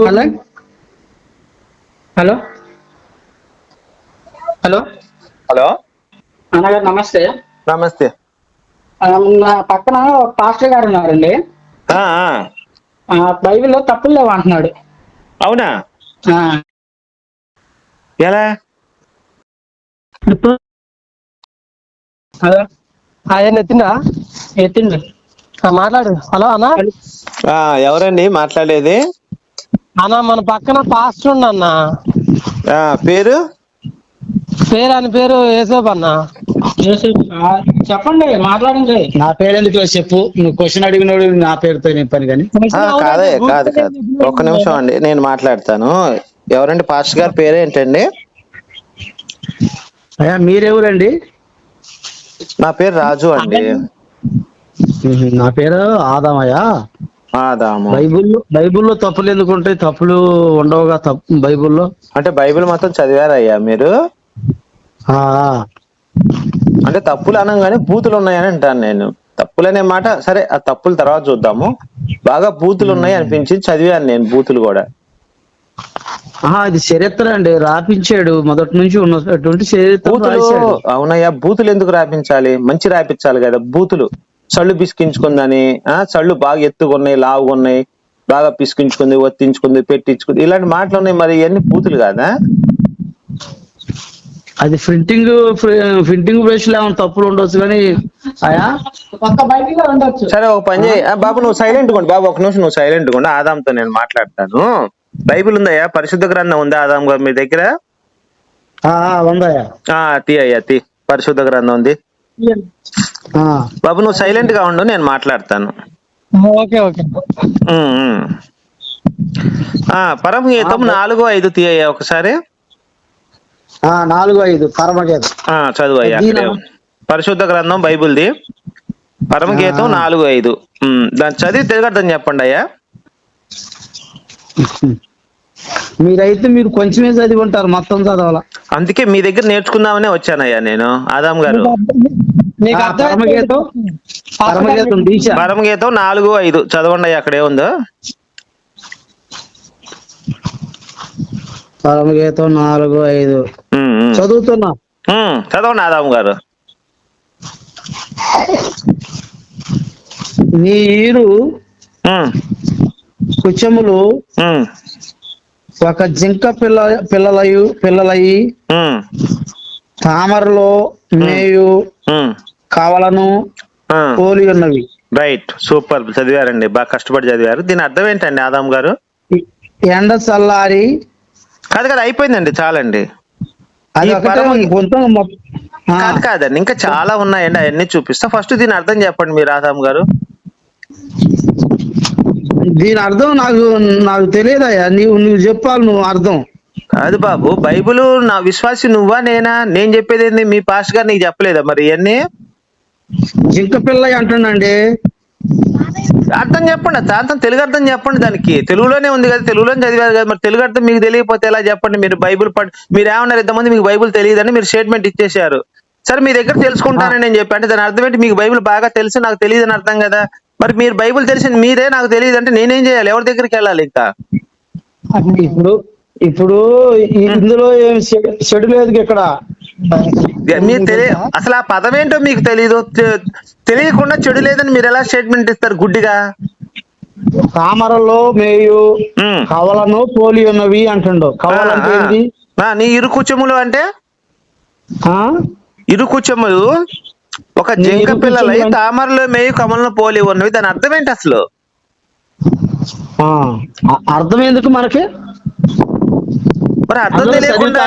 Hello hello hello hello అన్నగారు నమస్తే. నమస్తే. నా పక్కన ఒక పాస్టర్ గారు ఉన్నారండి. ఆ, ఆ, ఆ, బైబిల్లో తప్పులు లేవు అంటున్నాడు. అవునా? ఆ, ఎలా? హలో? ఆయన ఎత్తిండు. ఆ, మాట్లాడు. హలో అన్న. ఆ, ఎవరండి? మాట్లాడేది? అన్న మన పక్కన పాస్టర్ అన్న ఆ, పేరు? పేరు అని పేరు అన్న. యోసేపు, ఆ, చెప్పండి మాట్లాడండి. నా పేరు ఎందుకు చెప్పు నువ్వు క్వశ్చన్ అడిగినోడు నా పేరుతో నేను పని కానీ. కాదయ్య కాదు కాదు ఒక్క నిమిషం అండి నేను మాట్లాడతాను. ఎవరండి? పాస్టర్ గారి పేరు ఏంటండి? అయ్యా మీరెవరండి? నా పేరు రాజు అండి. నా పేరు ఆదామయ్యా. ఆదాము బైబుల్లో బైబుల్లో తప్పులు ఎందుకు ఉంటాయి? తప్పులు ఉండవుగా తప్పు బైబుల్లో. అంటే బైబిల్ మొత్తం చదివారయ్యా మీరు? ఆ, అంటే తప్పులు అనగానే బూతులు ఉన్నాయని అంటాను నేను. తప్పులు అనే మాట సరే ఆ తప్పులు తర్వాత చూద్దాము. బాగా బూతులు ఉన్నాయి అనిపించి చదివాను నేను బూతులు కూడా. ఇది చరిత్ర అండి. రాపించాడు మొదటి నుంచి ఉన్నటువంటి చరిత్ర అవునయ్యా బూతులు ఎందుకు రాపించాలి? మంచి రాపించాలి కదా బూతులు. చళ్ళు పిసికించుకుందని ఆ చళ్ళు బాగా ఎత్తుకున్నాయి లావుగున్నాయి బాగా పిసికించుకుంది ఒత్తించుకుంది పెట్టించుకుంది. ఇలాంటి మాటలు ఉన్నాయి మరి ఇవన్నీ బూతులు కాదా? అది ప్రింటింగ్ ప్రింటింగ్ బ్రష్లో ఏమైనా తప్పులు ఉండొచ్చు కానీ సరే ఒక పని చేయి. ఆ, బాబు నువ్వు సైలెంట్ కొండి బాబు ఒక నిమిషం నువ్వు సైలెంట్ కొండి ఆదాంతో నేను మాట్లాడతాను. బైబిల్ ఉందయ్యా పరిశుద్ధ గ్రంథం ఉందా ఆదాం గారు మీ దగ్గర? ఉందయ్యా. ఆ తీ అయ్యా తీ. పరిశుద్ధ గ్రంథం ఉంది. బాబు నువ్వు సైలెంట్గా ఉండు నేను మాట్లాడతాను. Okay okay. పరమగీతం నాలుగు ఐదు తీయ్యా ఒకసారి. ఆ, నాలుగు ఐదు పరమగీతం. ఆ చదువు అయ్యా. పరిశుద్ధ గ్రంథం బైబిల్ది. పరమగీతం. నాలుగు ఐదు. దాన్ని చదివి తిరగద్దని చెప్పండి అయ్యా. మీరైతే మీరు కొంచెమే చదివి ఉంటారు మొత్తం చదవాల. అందుకే మీ దగ్గర నేర్చుకుందామనే వచ్చానయ్యా నేను ఆదాం గారు. నీకు పరమగీతం పరమగీతం దీక్ష పరమగీతం నాలుగు ఐదు. చదవండి అయ్యా అక్కడే ఉందో పరమగీతం నాలుగు ఐదు. ఉమ్, ఉమ్. చదువుతున్నా. ఉమ్, చదవండి ఆదాం గారు. నీ ఈరు ఉమ్, కుచములు ఉమ్, ఒక జింక పిల్ల పిల్లలయు పిల్లలయి ఉమ్, తామరలో మేయు కవలను. పోలి ఉన్నవి. రైట్ సూపర్ చదివారండి. బాగా కష్టపడి చదివారు. దీని అర్థం ఏంటండి ఆదాం గారు? ఎండ చల్లారి కాదు కదా అయిపోయిందండి చాలండి. కాదు కాదండి ఇంకా చాలా ఉన్నాయండి అవన్నీ చూపిస్తా. ఫస్ట్ దీని అర్థం చెప్పండి మీరు ఆదాం గారు. దీని అర్థం నాకు నాకు తెలియదయ్యా. నీవు నువ్వు చెప్పాలి నువ్వు అర్థం. కాదు బాబు బైబిల్ నా విశ్వాసి నువ్వా నేనా? నేను చెప్పేది ఏంది? మీ పాస్ట్ గారు నీకు చెప్పలేదా మరి ఇవన్నీ? జింక పిల్ల అంటుండండి. అర్థం చెప్పండి దాంతో తెలుగు అర్థం చెప్పండి దానికి. తెలుగులోనే ఉంది కదా తెలుగులోనే చదివారు కదా మరి తెలుగు అర్థం మీకు తెలియకపోతే ఎలా చెప్పండి? మీరు బైబిల్ పడ్ మీరు ఏమన్నారు? ఇంతమంది మీకు బైబిల్ తెలియదని మీరు స్టేట్మెంట్ ఇచ్చేశారు. సరే మీ దగ్గర తెలుసుకుంటానని నేను చెప్పి. అంటే దాని అర్థం ఏంటి? మీకు బైబిల్ బాగా తెలుసు నాకు తెలియదని అర్థం కదా. మరి మీరు బైబిల్ తెలిసింది మీరే నాకు తెలియదు అంటే నేనేం చేయాలి? ఎవరి దగ్గరికి వెళ్ళాలి ఇంకా? ఇప్పుడు ఇప్పుడు ఇందులో ఏం చెడు- లేదు ఇక్కడ. మీరు తెలియ అసలు ఆ పదం ఏంటో మీకు తెలియదు తెలియకుండా చెడు లేదని మీరు ఎలా స్టేట్మెంట్ ఇస్తారు గుడ్డిగా? తామరలో మేయు. కవలను పోలి ఉన్నవి అంటుండు. ఆ, నీ ఇరుకుచములు అంటే? ఆ? ఇరుకుచములు ఒక జింక పిల్లలై తామరలో మేయు కమలను పోలి ఉన్నవి. దాని అర్థం ఏంటి అసలు? అర్థం ఎందుకు మనకి? మరి అర్థం తెలియకుండా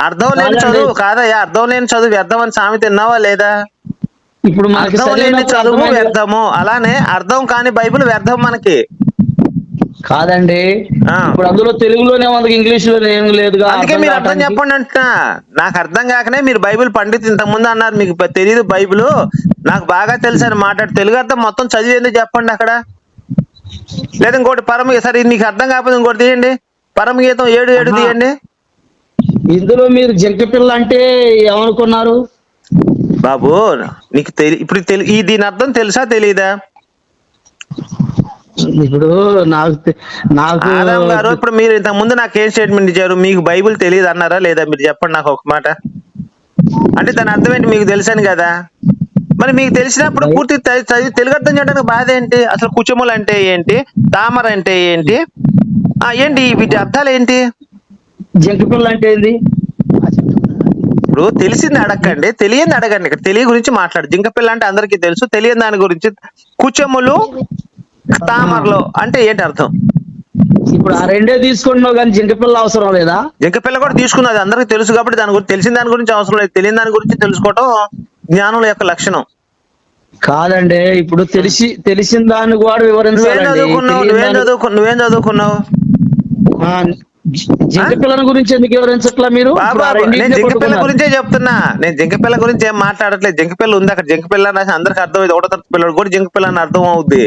అర్థం- లేని. చదువు కాదయ్యా. అర్థం లేని చదువు వ్యర్థం అని సామె తిన్నావా లేదా? ఇప్పుడు అర్థం లేని చదువు. వ్యర్థము. అలానే అర్థం కాని బైబిల్ వ్యర్థం మనకి. కాదండి. ఇప్పుడు అందులో తెలుగులోనే ఉంది ఇంగ్లీష్లోనే ఏం లేదుగా అందుకే మీరు అర్థం. చెప్పండి అంటున్నా. నాకు అర్థం కాకనే మీరు బైబిల్ పండిత్ ఇంత ముందు అన్నారు మీకు తెలియదు బైబిల్. నాకు బాగా తెలుసు అని మాట్లాడు తెలుగు అర్థం మొత్తం చదివి ఎందుకు చెప్పండి అక్కడ? లేదా ఇంకోటి పరమ సరే మీకు అర్థం కాకపోతే ఇంకోటి తీయండి. పరమగీతం ఏడు ఏడు ఆహా. తీయండి. ఇందులో మీరు జింక పిల్ల అంటే ఏమనుకున్నారు? బాబు నీకు తెలి ఇప్పుడు తెలి ఈ దీని అర్థం తెలుసా తెలీదా? ఇప్పుడు నాకు నాకు ఆదాం గారు ఇప్పుడు మీరు ఇంతకు ముందు నాకు ఏం స్టేట్మెంట్ ఇచ్చారు? మీకు బైబిల్ తెలియదు అన్నారా లేదా? మీరు చెప్పండి నాకు ఒక మాట. అంటే దాని అర్థం ఏంటి? మీకు తెలుసని కదా. మరి మీకు తెలిసినప్పుడు పూర్తి తెలుగు అర్థం చేయడానికి బాధ ఏంటి? అసలు కుచములు అంటే ఏంటి? తామర అంటే ఏంటి? ఆ ఏంటి? వీటి అర్థాలు ఏంటి? జంక పిల్ల అంటే ఏంది? ఇప్పుడు తెలిసింది అడగండి. తెలియని అడగండి. ఇక్కడ తెలియ గురించి మాట్లాడు. జింక పిల్ల అంటే అందరికీ తెలుసు. తెలియని దాని గురించి కుచములు తామరలు అంటే ఏంటి అర్థం? ఇప్పుడు ఆ రెండే తీసుకుంటున్నావు కానీ జింక పిల్ల అవసరం లేదా? జింక పిల్ల కూడా తీసుకున్నది అందరికీ తెలుసు కాబట్టి దాని గురించి తెలిసిన దాని గురించి అవసరం లేదు. తెలియని దాని గురించి తెలుసుకోవటం జ్ఞానుల యొక్క లక్షణం. కాదండి ఇప్పుడు తెలిసి తెలిసిన దాన్ని కూడా నువ్వేం వివరించాలండి చదువుకున్నావు? నువ్వేం నువ్వేం చదువుకున్నావు? ఆ, జి- జింక పిల్లని గురించి ఎందుకు వివరించట్లా మీరు? నేను జింక పిల్ల పట్టుకున్నారు. గురించే చెప్తున్నా. నేను జింక పిల్ల గురించి ఏం మాట్లాడట్లేదు. జింక పిల్ల ఉంది అక్కడ. జింక పిల్ల రాసి అందరికి అర్థమైంది ఒకటో తరగతి పిల్లడు కూడా జింక పిల్ల అని అర్థం అవుద్ది.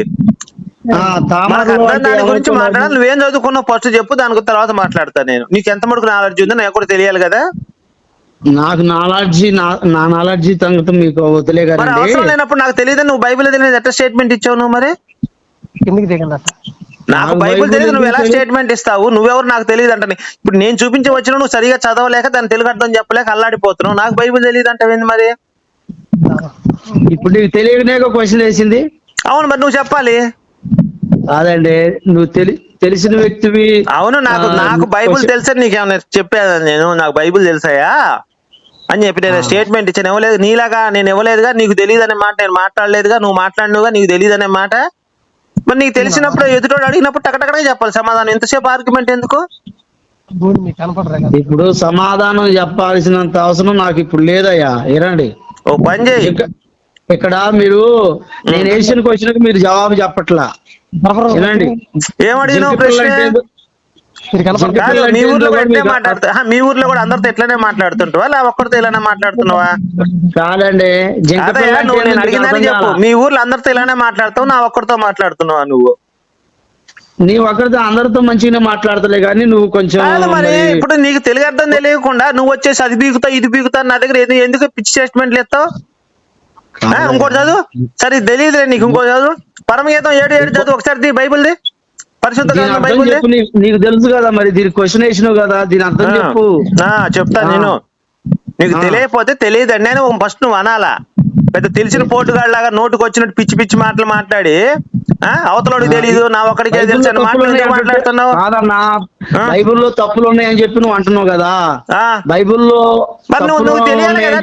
దాని గురించి? మాట్లాడాలి. నువ్వేం చదువుకున్నావు? ఫస్ట్ చెప్పు దాని గురించి తర్వాత మాట్లాడతా నేను. నీకు ఎంత మటుకు నాలెడ్జ్ ఉందో నాకు కూడా తెలియాలి కదా? నాకు నాలెడ్జి నా- నాలెడ్జి సంగతి మీకు వదిలే అవసరం లేనప్పుడు నాకు తెలియదు నువ్వు బైబిల్ తెలియదు ఎట్లా స్టేట్మెంట్ ఇచ్చావు నువ్వు మరి? కిందికి దిగండి అట్లా. నాకు బైబిల్ తెలియదు నువ్వు ఎలా? స్టేట్మెంట్ ఇస్తావు? నువ్వెవరు నాకు తెలియదు అంటే ఇప్పుడు నేను చూపించి వచ్చిన నువ్వు సరిగా చదవలేక దాని తెలుగు అర్థం చెప్పలేక అల్లాడిపోతున్నావు. నాకు బైబిల్ తెలియదు అంటే మరి? ఇప్పుడు నీకు తెలియకనే క్వశ్చన్ వేసింది. అవును మరి నువ్వు చెప్పాలి. కాదండి నువ్వు తెలి తెలిసిన వ్యక్తివి అవును నాకు నాకు బైబిల్ తెలుసా నీకేమన్నా చెప్పాను నేను? నాకు బైబిల్ తెలుసాయా? అని చెప్పి నేను స్టేట్మెంట్ ఇచ్చాను. ఇవ్వలేదు. నీలాగా నేను ఇవ్వలేదుగా నీకు తెలియదు అనే మాట నేను మాట్లాడలేదుగా నువ్వు మాట్లాడినవుగా నీకు తెలియదు అనే మాట? మరి నీకు తెలిసినప్పుడు ఎదుటోడు అడిగినప్పుడు టకటకనే చెప్పాలి. సమాధానం ఎంతసేపు ఆర్గ్యుమెంట్ ఎందుకు? ఇప్పుడు సమాధానం చెప్పాల్సినంత అవసరం నాకు ఇప్పుడు లేదయ్యా. ఏరండి? ఓ పని చేయి. ఇక- ఇక్కడ మీరు నేను వేసిన క్వశ్చన్ మీరు జవాబు చెప్పట్లా. ప్రశ్న? కాదు, మీ ఊర్లో కూడా ఇట్లే మాట్లాడుతా ఆ, మీ ఊర్లో కూడా అందరితో ఇట్లానే మాట్లాడుతుంటావా? లేదా ఒక్కరితో ఇలానే మాట్లాడుతున్నావా? కాదండి జింక పిల్ల అదయ్యా అంటే నువ్వు ఏందో? నేను అడిగిందని అర్థం చెప్పు. కాలా? మీ ఊర్లో అందరితో ఇలానే మాట్లాడతావు నా ఒక్కరితో మాట్లాడుతున్నావా నువ్వు? నీవు అక్కడితో అందరితో మంచిగానే మాట్లాడతలే కానీ నువ్వు కొంచెం కాదు మరి మరి- ఇప్పుడు నీకు తెలుగు అర్థం తెలియకుండా నువ్వు వచ్చేసి అది బీగుతా ఇది బీగుతా నా దగ్గర ఎందుకు- ఎందుకు పిచ్చి స్టేట్మెంట్లు ఎత్తావు ఆ, ఇంకోటి చదువు? సరే ఇది తెలియదులే నీకు ఇంకోటి చదువు? పరమగీతం ఏడు ఏడు చదువు ఒకసారి ది పరిశుద్ధ దీని గ్రంథం అర్థం బైబిల్ ది చెప్పు నీ- నీకు తెలుసు కదా మరి దీని క్వశ్చన్ వేసినావు కదా దీని అర్థం చెప్పు. చెప్తాను. నేను. నీకు. తెలియకపోతే తెలియదండి అని ఫస్ట్ నువ్వు అనాలా? పెద్ద తెలిసిన పోటుగాళ్ళలాగా నోటుకు వచ్చినట్టు పిచ్చి పిచ్చి మాటలు మాట్లాడి ఆ, అవతలోడికి తెలియదు నా ఒక్కడికే తెలుసు అని మాట్లాడుతున్నావు? బైబిల్లో తప్పులు ఉన్నాయని చెప్పి నువ్వు అంటున్నావు కదా. బైబిల్లో మరి నువ్వు నువ్వు తెలియాలి కదా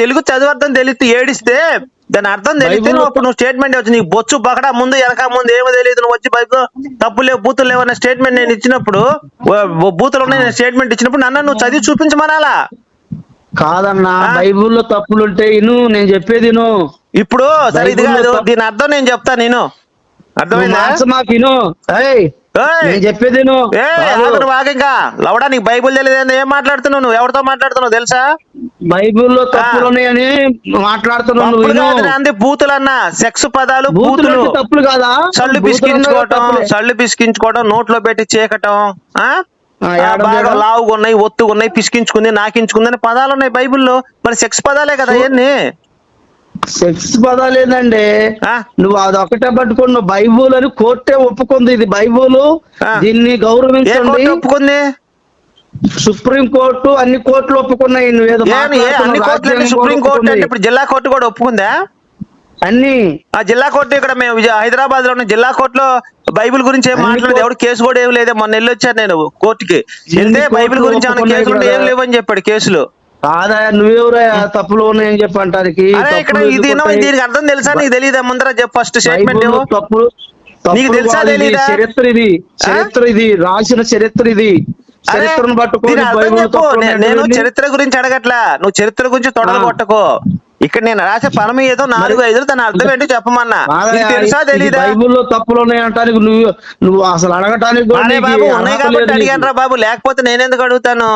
తెలుగు చదువు అర్థం తెలిస్తే ఏడిస్తే దాని అర్థం తెలిస్తే బైబిల్లో నువ్వు అప్పుడు నువ్వు స్టేట్మెంట్ వచ్చి నీకు బొచ్చు బకడా ముందు వెనక ముందు ఏమో తెలియదు నువ్వు వచ్చి బైబిల్ తప్పులు లేవు బూతులు లేవు అనే స్టేట్మెంట్ నేను ఇచ్చినప్పుడు బూతులు ఉన్నాయి నేను స్టేట్మెంట్ ఇచ్చినప్పుడు నన్ను నువ్వు చదివి చూపించమనాలా? కాదన్నా? బైబిల్లో తప్పులు ఉంటే ఇను నేను చెప్పేది ఇప్పుడు సరే ఇది కాదు దీని అర్థం నేను చెప్తా నేను. అర్థమైందా? మాకు ఇను! నేను చెప్పేది ఇంకా. లవడా నీకు బైబుల్ తెలియదు ఏం మాట్లాడుతున్నావు నువ్వు? ఎవరితో మాట్లాడుతున్నావు తెలుసా? బైబిల్లో తప్పులు ఉన్నాయని మాట్లాడుతున్నావు అంది బూతులన్నా. సెక్స్ పదాలు బూతులు బూతులు. తప్పులు కాదా? సళ్ళు బూతులు పిసికించుకోవటం అన్నా. సళ్ళు పిసికించుకోవటం నోట్లో పెట్టి చీకటం ఆ? బాగా. లావుగా ఉన్నాయి ఒత్తుగా ఉన్నాయి పిసికించుకుంది నాకించుకుంది అనే పదాలు ఉన్నాయి బైబిల్లో. మరి సెక్స్ పదాలే కదా అవన్నీ సెక్స్ పదాలు ఏందండి ఆ? నువ్వు అదొకటే పట్టుకుని నువ్వు బైబుల్ అని కోర్టే ఒప్పుకుంది ఇది బైబుల్. దీన్ని గౌరవించండి. ఒప్పుకుంది? సుప్రీం కోర్టు అన్ని కోర్టులు ఒప్పుకున్నాయి. నువ్వేదో అన్ని కోర్టులు సుప్రీం కోర్టు. అంటే ఇప్పుడు జిల్లా కోర్టు కూడా ఒప్పుకుందా? అన్ని. ఆ జిల్లా కోర్టు ఇక్కడ మేము హైదరాబాద్లో ఉన్న జిల్లా కోర్టులో బైబిల్ గురించి ఏం కోర్టు- ఎవడు కేసు కూడా ఏం లేదు. మొన్న వెళ్ళొచ్చాను నేను కోర్టుకి. వెళ్తే బైబిల్ గురించి ఏమైనా కేసులు ఏం? లేవని చెప్పాడు కేసులు. కాదా నువ్వెవరా తప్పులు ఉన్నాయని చెప్పి అంటానికి ఇక్కడ ఇది? దీనికి అర్థం తెలుసా? నీకు తెలియదా ముందర చెప్పు. ఫస్ట్ స్టేట్మెంట్ తప్పులు నీకు తెలుసా? చరిత్ర ఇది చరిత్ర ఇది రాసిన చరిత్ర ఇది. చరిత్రను ఉన్నాయని నేను వెళ్ళి- చరిత్ర గురించి అడగట్లా. నువ్వు చరిత్ర గురించి తొడలు ఆ. కొట్టకో ఇక్కడ నేను రాసే పరమ ఏదో నాలుగు ఐదు దాని అర్థం ఏంటో చెప్పమన్నా. తెలుసా తెలీదా? బైబిల్లో తప్పులు ఉన్నాయి అంటానికి నువ్వు నువ్వు అసలు అడగటానికి బాబు ఉన్నాయి కాబట్టి అడిగాను. రా బాబు లేకపోతే నేనెందుకు అడుగుతాను?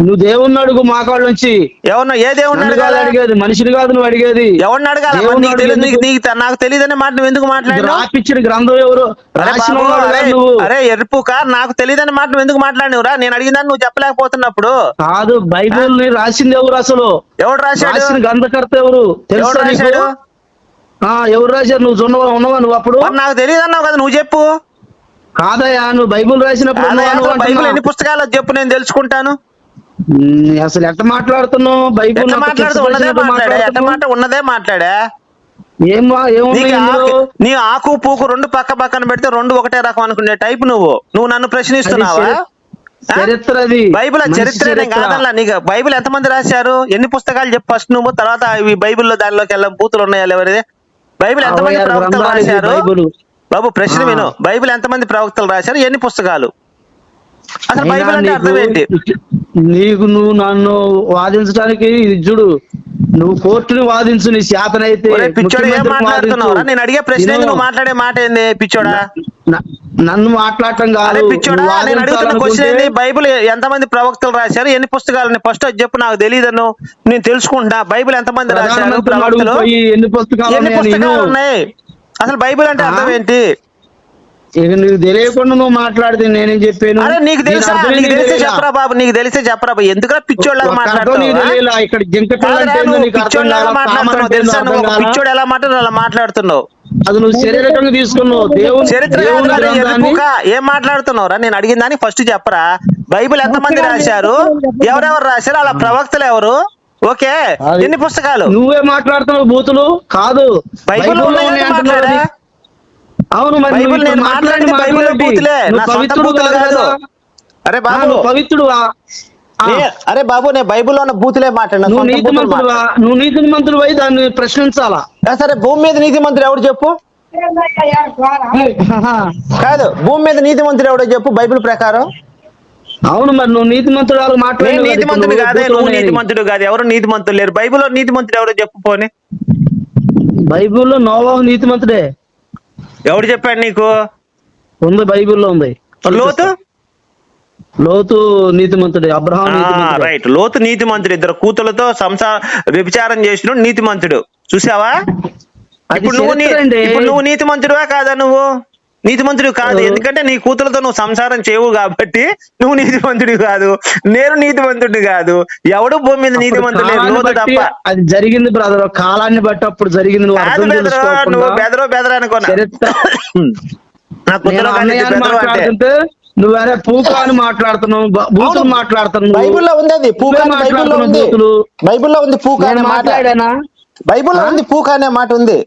నువ్వు దేవుణ్ణి అడుగు మా కాళ్ళ నుంచి. ఎవరినో ఏ దేవుణ్ణి నన్ను కాదు అడగాలి? అడిగేది మనిషిని కాదు నువ్వు అడిగేది. ఎవరిని అడగాలి? దేవుణ్ణి నీకు తెలియదు నీకు? నీకు త- నాకు తెలియదనే మాట నువ్వు ఎందుకు ఇది మాట్లాడినావు? రాపిచ్చిన గ్రంథం ఎవరు? అరే రాసిన బాబు వాడు అరే కాదు నువ్వు. అరే ఎరుపుక నాకు తెలియదని మాట నువ్వు ఎందుకు మాట్లాడినవురా నేను అడిగిందని నువ్వు చెప్పలేకపోతున్నప్పుడు. కాదు బైబిల్ని రాసింది ఎవరు అసలు? ఎవడు రాశాడు? రాసిన గ్రంథకర్త ఎవరు? ఎవడు తెలుసా నీకు? రాశాడు? ఆ ఎవరు రాశారు? నువ్వు జొన్న ఉన్నవా నువ్వు అప్పుడు? మరి నాకు తెలియదు అన్నావు కదా నువ్వు చెప్పు. కాదయ్యా నువ్వు బైబుల్ రాసినప్పుడు ఉన్నవా నువ్వు బైబిల్? ఎన్ని పుస్తకాలు చెప్పు నేను తెలుసుకుంటాను. అసలు ఎట్ట మాట్లాడుతున్నావు? బైబుల్ ఉన్నదే మాట్లాడా? మాట. ఉన్నదే నీ ఆకు పూకు రెండు పక్క పక్కన పెడితే రెండు ఒకటే రకం అనుకునే టైప్ నువ్వు. నువ్వు నన్ను ప్రశ్నిస్తున్నావా? బైబిల్ చరిత్ర నేను కాదనలా నీకు బైబిల్ ఎంతమంది రాశారు? ఎన్ని పుస్తకాలు చెప్పు ఫస్ట్ నువ్వు తర్వాత ఈ బైబిల్లో దానిలోకి వెళ్ళ బూతులు ఉన్నాయా ఎవరిది బైబిల్ ఎంతమంది ప్రవక్తలు రాశారు. బాబు ప్రశ్న. విను. బైబిల్ ఎంతమంది ప్రవక్తలు రాశారు? ఎన్ని పుస్తకాలు? అసలు బైబిల్ అంటే అర్థం ఏంటి నీకు నువ్వు నన్ను వాదించడానికి ఇది చూడు. నువ్వు కోర్టుని వాదించు నీ శాతనైతే పిచ్చోడు ఏం మాట్లాడుతున్నావు. నేను అడిగే ప్రశ్న నువ్వు మాట్లాడే మాట ఏంది పిచ్చోడా? నన్ను మాట్లాడటం కాదు. పిచ్చోడా నేను అడుగుతున్న క్వశ్చన్ ఏంది? బైబిల్ ఎంతమంది ప్రవక్తలు రాశారు? ఎన్ని పుస్తకాలు ఫస్ట్ అది చెప్పు నాకు తెలియదను నేను తెలుసుకుంటా. బైబిల్ ఎంతమంది రాశారు ప్రవక్తలు? ఎన్ని పుస్తకాలు. ఉన్నాయి అసలు బైబిల్ అంటే? అర్థం ఏంటి ఇక నీకు తెలియకుండా నువ్వు మాట్లాడితే నేనేం చెప్పాను? అరే నీకు తెలుసా? నీకు తెలిస్తే తెలియదా? చెప్పరా బాబు నీకు తెలిస్తే చెప్పరా బాబు. ఎందుకురా. ఇక్కడ జింక కాలా, కామన్ మాట్లాడుతున్నావు ఏందో తెలుసా నువ్వు. పిచ్చోడు ఎలా మాట్లాడు అలా మాట్లాడుతున్నావు? అది నువ్వు శరీరకంగా తీసుకున్నావు. దేవుని చరిత్ర. ఏం మాట్లాడుతున్నావురా? నేను అడిగిన దానికి ఫస్ట్ చెప్పరా? బైబిల్ ఎంతమంది రాశారు? ఎవరెవరు రాశారు? అలా ప్రవక్తలు ఎవరు? ఓకే ఎన్ని పుస్తకాలు? నువ్వే మాట్లాడుతున్నావు బూతులు? కాదు. బైబిల్ బైబిల్లో ఉన్నాయని ఉన్నాయి అంటున్నావు మాట్లాడా? అది. అవును బైబిల్ నేను మాట్లాడింది బైబిల్? బూతులే. నా సొంత పవిత్రుడు బూతులు కాదు? అరే బాబు. పవిత్రుడువా? అరే బాబు నేను బైబిల్లో ఉన్న బూతులే మాట్లాడినా. నువ్వు నీతి మంత్రుడువా. నువ్వు నీతి మంత్రుడు పోయి దాన్ని ప్రశ్నించాలా? సరే భూమి మీద నీతి మంత్రి ఎవడు చెప్పు? కాదు భూమి మీద నీతి మంత్రి ఎవడో చెప్పు బైబిల్ ప్రకారం. అవును మరి నువ్వు నీతి మంత్రుడు మాట్లాడి నీతి మంత్రుడు కాదే నువ్వు నీతి మంత్రుడు కాదు ఎవరు నీతి మంత్రులు లేరు. బైబిల్లో నీతి మంత్రి ఎవరో చెప్పు పోని. బైబిల్లో నోవాహు నీతి మంత్రుడే ఎవడు చెప్పాడు నీకు? ఉంది బైబిల్లో ఉంది. లోతు? లోతు నీతి మంత్రుడే అబ్రహాం రైట్ లోతు నీతి మంత్రుడు ఇద్దరు కూతులతో సంసార వ్యభిచారం చేసిన నీతి మంత్రుడు చూసావా ఇప్పుడు నువ్వు. ఇప్పుడు నువ్వు నీతి మంత్రుడువా కాదా నువ్వు? నీతి మంత్రుడు కాదు ఎందుకంటే నీ కూతులతో నువ్వు సంసారం చేయవు కాబట్టి నువ్వు నీతి మంత్రుడు కాదు. నేను నీతి మంత్రుడు కాదు. ఎవడు భూమి మీద నీతి అప్పుడు మంత్రుడు లేరు కాలాన్ని లోతు బట్టి తప్ప. అది జరిగింది బ్రదర్ కాలాన్ని బట్టి అప్పుడు జరిగింది నువ్వు బెదరు బెదరో బెదర అనుకున్నా. చరిత్ర నా నేను కుక్కలో కానీ అన్నయ్య అని బెదరు అంటే. మాట్లాడుతుంటే నువ్వు అరే పూక అని మాట్లాడుతున్నావు అవును. మాట్లాడుతున్నావు బైబిల్లో ఉంది అది. పూక బైబిల్లో ఉంది. బైబిల్లో ఉంది పూక మాట్లాడానా? బైబిల్లో ఉంది పూక అనే మాట ఉంది.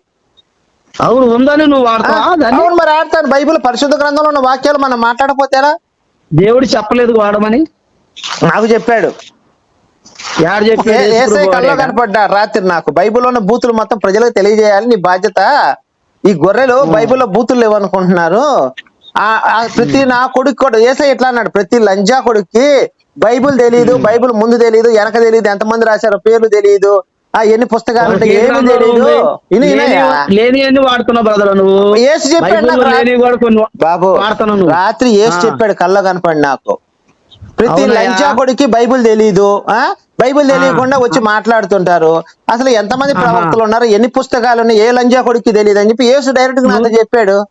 అవును ఉందని నువ్వు వాడతావా? దాన్ని? అవును మరి ఆడతాను బైబిల్ పరిశుద్ధ గ్రంథంలో ఉన్న వాక్యాలు మనం మాట్లాడపోతేరా దేవుడు చెప్పలేదు వాడమని. నాకు చెప్పాడు. యాడు చెప్పాడు? ఏసై ఎప్పుడు కల్లో వాడేగా? కనపడ్డా? రాత్రి నాకు. బైబిల్లో ఉన్న బూతులు మొత్తం ప్రజలకు తెలియజేయాలి. నీ బాధ్యత. ఈ గొర్రెలు బైబిల్లో బూతులు లేవనుకుంటున్నారు ప్రతి నా కొడుకు కూడా ఏసై ఎట్లా అన్నాడు? ప్రతి లంజా కొడుక్కి బైబిల్ తెలియదు బైబిల్ ముందు తెలియదు వెనక తెలియదు ఎంతమంది రాశారో పేర్లు తెలియదు ఆ ఎన్ని పుస్తకాలు ఏమీ తెలియదు లేని- అని వాడుతున్నావు బ్రదర్ నువ్వు. చెప్పాడు బాబు. రాత్రి ఏసు. చెప్పాడు కళ్ళ కనపడి నాకు. ప్రతి అవునయ్యా. లంచా కొడుకి బైబిల్ తెలీదు ఆ? బైబిల్ తెలియకుండా వచ్చి మాట్లాడుతుంటారు. అసలు ఎంతమంది. ప్రవక్తలు ఉన్నారు? ఎన్ని పుస్తకాలు ఉన్నాయి ఏ లంజా కొడుకు తెలియదు అని చెప్పి యేసు డైరెక్ట్గా నాతో చెప్పాడు.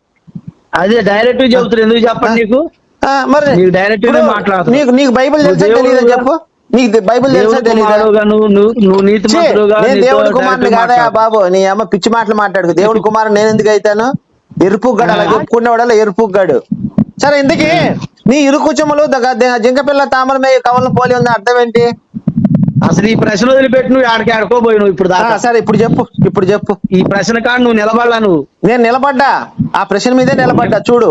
అదే డైరెక్ట్ చెబుతున్నా. ఎందుకు చెప్పండి నీకు? మరి మాట్లాడుతున్నా. నీకు నీకు బైబిల్ తెలుసా? తెలియదు దేవుడుగా- చెప్పు. నీకు బైబిల్ తెలుసా దేవుడు నేను కుమారుని కాదయా. బాబు. నీ అమ్మ పిచ్చి మాటలు మాట్లాడుకు. దేవుడి కుమారుని నేను ఎందుకు అయితాను? ఎరుపుగాడు అలా చెప్పుకునేవాడు ఎరుపుగాడు సరే ఇందుకి నీ ఇరుకుచములు జింక పిల్ల తామర మేయ కవలను పోలి ఉంది అర్థం ఏంటి? అసలు ఈ ప్రశ్న వదిలిపెట్టి నువ్వు ఆడికి ఆడుకోబోయి నువ్వు ఇప్పుడు దాకా. సరే ఇప్పుడు చెప్పు ఇప్పుడు చెప్పు. ఈ ప్రశ్న కాడ నువ్వు నిలబడలా నువ్వు? నేను నిలబడ్డా. ఆ ప్రశ్న మీదే నిలబడ్డా చూడు.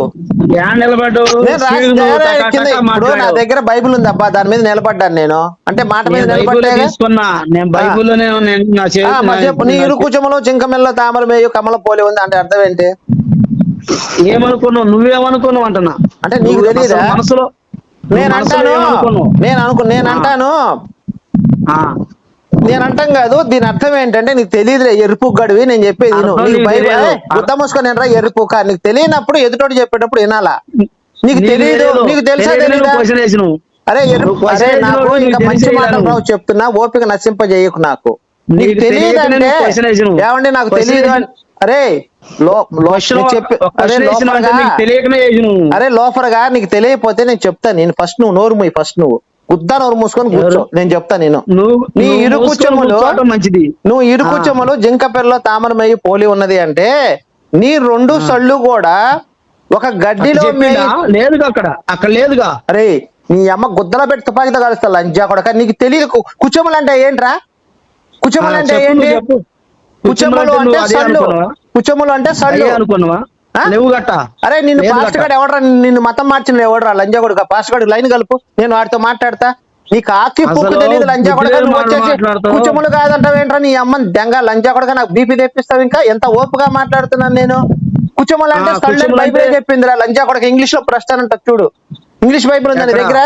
కింద నా. దగ్గర బైబిల్ ఉంది అబ్బా దాని మీద నిలబడ్డాను నేను. అంటే మాట మీద నిలబడ్డా నా ఇరుకుచములు జింకమిల్ల తామర మేయ కమల పోలి ఉంది అంటే అర్థం ఏంటి? ఏమనుకున్నావు? నువ్వేమనుకున్నావు అంటున్నా? అంటే నీకు? అసలు మనసులో నేను అంటాను? నేను అనుకు నేను. అంటాను. నేను అంటాం కాదు దీని అర్థం ఏంటంటే నీకు తెలియదులే ఎరుపు గడివి నేను చెప్పేది నీకు తెలియదు. గుద్ద మూసుకొని ఎనరా ఎరుపు కా నీకు తెలియనప్పుడు ఎదుటోడు చెప్పేటప్పుడు వినాలా నీకు తెలియదు. నీకు తెలుసా తెలియదు. అరే ఎరుపు అరే నాకు ఇంకా మంచి. రావు చెప్తున్నా ఓపిక నశింపజేయకు నాకు నీకు నీకు తెలియదు అంటే. ఏమండి నాకు తెలియదు అని అరే అరే లోఫర్గా నీకు తెలియకపోతే నేను చెప్తాను నేను ఫస్ట్ నువ్వు నోరు మూయి ఫస్ట్ నువ్వు బుద్ధ నోరు మూసుకొని కూర్చో. ఎవరు? నేను చెప్తా నేను. నువ్వు నీ ఇరుకు మూసుకొని చెములు మంచిది. నువ్వు ఇరుకు ఆ. చెములు జింక పెరలో తామరమయ్యి పోలి ఉన్నది అంటే నీ రెండు సళ్ళు కూడా ఒక గడ్డిలో లేదుగా అక్కడ. అక్కడ లేదుగా. అరే నీ అమ్మ గుద్దల పెట్టి తుపాకీతో కలుస్తా లంజా కొడక నీకు తెలియదు కుచములు అంటే ఏంట్రా? కుచములు అంటే ఏంటి. కుచములు అంటే సళ్ళు? కుచములు అంటే సళ్ళు. అనుకున్నావా? లేవు గట్ట. అరే నిన్ను పాస్ట్. గాడు ఎవడరా? నిన్ను మతం మార్చిన ఎవడరా? లంజా కొడుక? పాస్ట్ గాడు లైన్ కలుపు. నేను వాడితో మాట్లాడతా. నీకు ఆకి పుక్కు తెలియదు లంజా కొడక? నువ్వు వచ్చేసి. కుచములు కాదంటావు ఏంట్రా నీ అమ్మ దెంగ లంజా కొడక నాకు బీపీ తెప్పిస్తావు ఇంకా? ఎంత ఓపుగా మాట్లాడుతున్నాను నేను? కుచములు అంటే కుచములు బైబిల్ చెప్పిందిరా? లంజా కొడక ఇంగ్లీష్లో ప్రశ్న అంట చూడు. ఇంగ్లీష్ బైబిల్ ఉందా నీ? దగ్గర?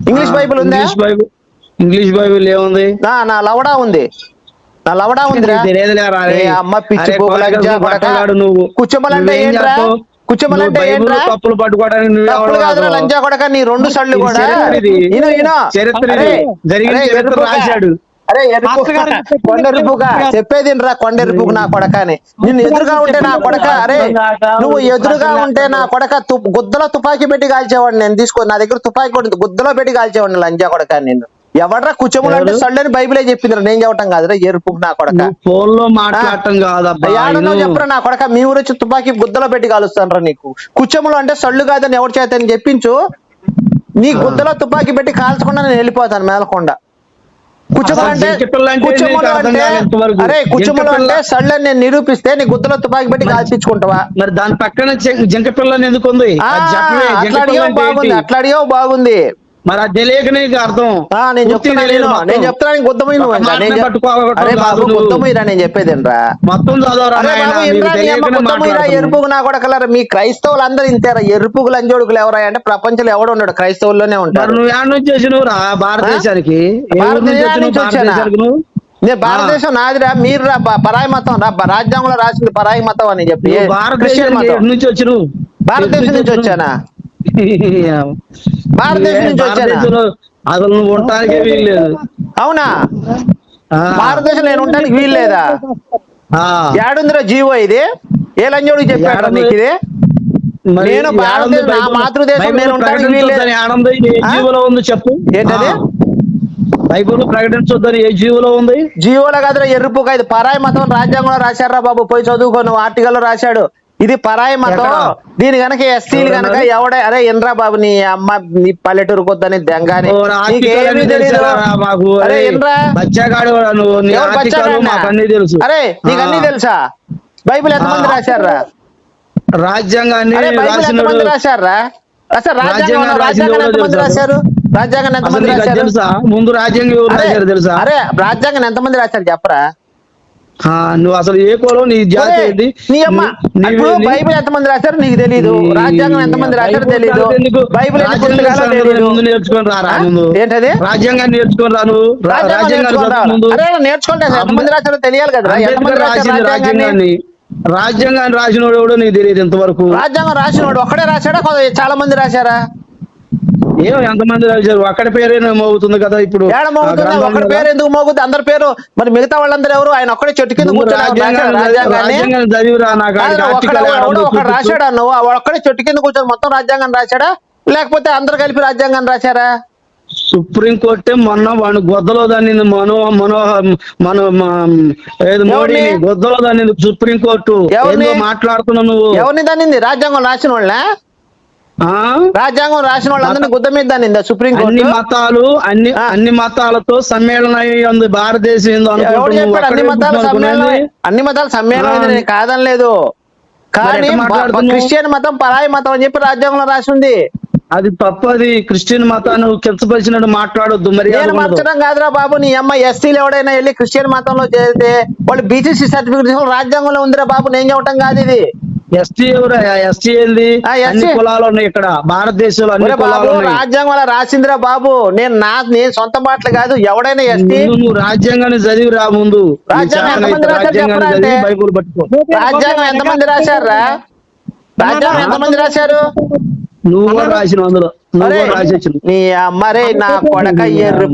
ఇంగ్లీష్ బైబిల్ ఉందా? ఇంగ్లీష్ బైబిల్ ఇంగ్లీష్ బైబిల్ ఏముంది? నా నా లవడా ఉంది. నా లవడా ఉందిరా అమ్మ పిచ్చి నువ్వు నువ్వేం. ఏంట్రా? తప్పులు పట్టుకోవడానికి తప్పులు కాదురా. లంజా కొడక నీ రెండు సళ్ళు కూడా. ఇను ఇను చరిత్ర. రాశాడు. కొండెరుపుగా చెప్పేది రా కొండెరుపుకు. నా కొడక అని నిన్ను ఎదురుగా ఉంటే నా కొడక. అరే నువ్వు ఎదురుగా ఉంటే నా కొడక గుద్దలో తుపాకీ పెట్టి కాల్చేవాడిని. నేను తీసుకో నా దగ్గర తుపాకీ. గుద్దలో పెట్టి కాల్చేవాడిని లంజా కొడక నిన్ను. ఎవడ్రా కుచములు అంటే ఎవరు? సళ్ళని బైబిలే చెప్పిందిరా. నేను చెప్పటం కాదురా ఎరుపుకు నా కొడక. ఫోన్లో మాట్లాడటం కాదబ్బా. చెప్పరా నా కొడక. మీ ఊరు వచ్చి తుపాకీ గుద్దలో పెట్టి కాలుస్తాను నీకు. కుచ్చములు అంటే సళ్ళు కాదని ఎవరి చేత అని చెప్పించు. నీ గుద్దలో తుపాకీ పెట్టి కాల్చకుండా నేను వెళ్ళిపోతాను మేలకొండ. ఇంతవరకు. అరే అంటే సళ్ళు అని నేను నిరూపిస్తే నీ గుద్దలో తుపాకీ పెట్టి కాల్పించుకుంటావా? మరి దాని పక్కన జింక పిల్లని ఎందుకు ఉంది ఆ, అది చెప్పవే జింక అట్లా పిల్ల అడిగావు అంటే బాగుంది ఏంటి? అట్లా అడిగావు బాగుంది. మరి అది తెలియక నీకు అర్థం. నేను చెప్తున్నా నేను. నేను చెప్తున్నా గుద్దమై నువ్వు. ఒక ఇంకా మాటనే నేను చెప్పేది రా మొత్తం చదవరా నీ. ఎరుపుకు నా కొడకలరా? మీ క్రైస్తవులు అందరూ ఇంతేరా ఎరుపుకు లంజోడుకులు ఎవరా? అంటే ప్రపంచంలో ఎవడు ఉన్నాడు క్రైస్తవుల్లోనే ఉంటారు నువ్వు యాడ్ నుంచి వచ్చినవు రా? భారతదేశానికి. వచ్చానా? నేను భారతదేశం నాదిరా మీరు రా పరాయి మతం రా రాజ్యాంగంలో రాసింది పరాయి మతం అని చెప్పి. ఎటు నుంచి వచ్చినావు? భారతదేశం నుంచి వచ్చానా? భారతదేశం నుంచి వచ్చానా? భారతదేశంలో అసలు నువ్వు ఉండటానికే వీల్లేదు. అవునా. భారతదేశం నేను ఉండడానికి వీలు లేదా ఆ. ఏడుందిరా జీవో ఇది? ఏ లంజోడికి చెప్పాడు? నీకు ఇది? నేను భారతదేశం- నా మాతృదేశం నేను ఉండడానికి వీల్లేదు. జీవోలో ఉంది చెప్పు. ఏంటది? బైబిల్ ప్రకటించొద్దని ఏ జీవోలో ఉంది? జీవోల కదరా ఎరుపుక ఇది పరాయి మతం రాజ్యాంగంలో రాశారా బాబు. పోయి చదువుకో నువ్వు ఆర్టికల్లో రాశాడు. ఇది పరాయి మతం? దీని గనక ఎస్సీలు గనక? ఎవడ అరే ఎన్రా బాబు నీ అమ్మ నీ పల్లెటూరు కొద్దని దెంగాని. అరే అరే, నీకు అన్ని. తెలుసా. బైబిల్ ఎంతమంది. రాశారా రాజ్యాంగాన్ని రాసినోడు రాశారా అసలు రాజ్యాంగం రాజ్యాంగం ఎంతమంది రాశారు? రాజ్యాంగం ఎంతమంది రాశారు? తెలుసా? ముందు రాజ్యాంగం తెలుసా? అరే రాజ్యాంగం ఎంతమంది రాశారు చెప్పరా? నువ్వు అసలు ఏ కులం నీ జాతి ఏంటి నీ అమ్మ నీ- ఇప్పుడు బైబిల్ ఎంతమంది రాశారు నీకు తెలీదు. ఈ- రాజ్యాంగం ఎంతమంది రాశారు బైబిల్ తెలీదు. సంగతి ఎందుకు? బైబిల్ ముందు నేర్చుకొని ఆ? ముందు. ఏంటది? రాజ్యాంగాన్ని నేర్చుకొని రా నువ్వు. రా- రాజ్యాంగం రాజ్యాంగాన్ని ముందు. నేర్చుకుంటే. ఎంతమంది రాశారో తెలియాలి కదా అంబేద్కర్ రాశారు రాసింది రాజ్యాంగాన్ని? రాజ్యాంగాన్ని? రాసినోడు ఎవడో నీకు తెలియదు ఇంతవరకు. రాజ్యాంగం రాసినోడు ఒక్కడే రాశాడా? చాలా మంది రాశారా? ఎంతమంది రాశారు అక్కడ పేరేమో అవుతుంది కదా ఇప్పుడు. మోగుతుంది ఒకటి. పేరు ఎందుకు మోగుతుంది అందరి పేరు? మరి మిగతా వాళ్ళందరూ ఎవరు? ఆయన ఒక్కడే చెట్టు కింద కూర్చొని రాశాడా? నువ్వు ఒక్కడే చెట్టు కింద కూర్చొని మొత్తం రాజ్యాంగం రాశాడా? లేకపోతే అందరు కలిపి రాజ్యాంగం రాశారా? సుప్రీం కోర్టే మొన్న వాడిని గొద్దలో దాన్ని మనో మనో మన ఏది మోడీ ఎవరిని? గొద్దలో దాన్ని సుప్రీం కోర్టు ఎవరిని? ఏందో మాట్లాడుతున్నావు నువ్వు. ఎవరిని దానింది రాజ్యాంగం రాసిన వాళ్ళ? రాజ్యాంగం రాసిన వాళ్ళందరినీ గుద్ద మీద సుప్రీం అన్ని కోర్టు మతాలు అన్ని. అన్ని మతాలతో సమ్మేళనం భారతదేశం చెప్పాడు? అన్ని మతాలు సమ్మేళనం? అన్ని మతాలు సమ్మేళనం ఆ. నేను కాదనలేదు. కానీ? క్రిస్టియన్ మతం పరాయి మతం అని చెప్పి రాజ్యాంగంలో రాసి ఉంది అది తప్పు అది క్రిస్టియన్ మతాన్ని కించపరిచినట్టు మాట్లాడొద్దు. మరి నేను మార్చడం కాదురా బాబు. నీ అమ్మ ఎస్సీలు ఎవడైనా వెళ్ళి క్రిస్టియన్ మతంలో చేరితే వాళ్ళు బీసీసీ సర్టిఫికేట్ రాజ్యాంగంలో ఉందిరా బాబు. నేను చెప్పటం కాదు ఇది. ఎస్టీ ఎవరు? ఎస్టీ ఏంది. అన్ని కులాలు ఉన్నాయి ఇక్కడ. భారతదేశంలో అన్ని కులాలు ఉన్నాయి. రాజ్యాంగంలో రాసిందిరా బాబు. నేను నా నేను సొంత మాటలు కాదు ఎవడైనా ఎస్టీ? నువ్వు రాజ్యాంగాన్ని చదివి రా ముందు. రాజ్యాంగం? బైబుల్ పట్టుకో. రాజ్యాంగం ఎంతమంది రాశారా? రాజ్యాంగం ఎంతమంది రాశారు? నువ్వు రాసిన అందులో. నువ్వు రాసి నీ అమ్మరే నా కొడక ఎర్రి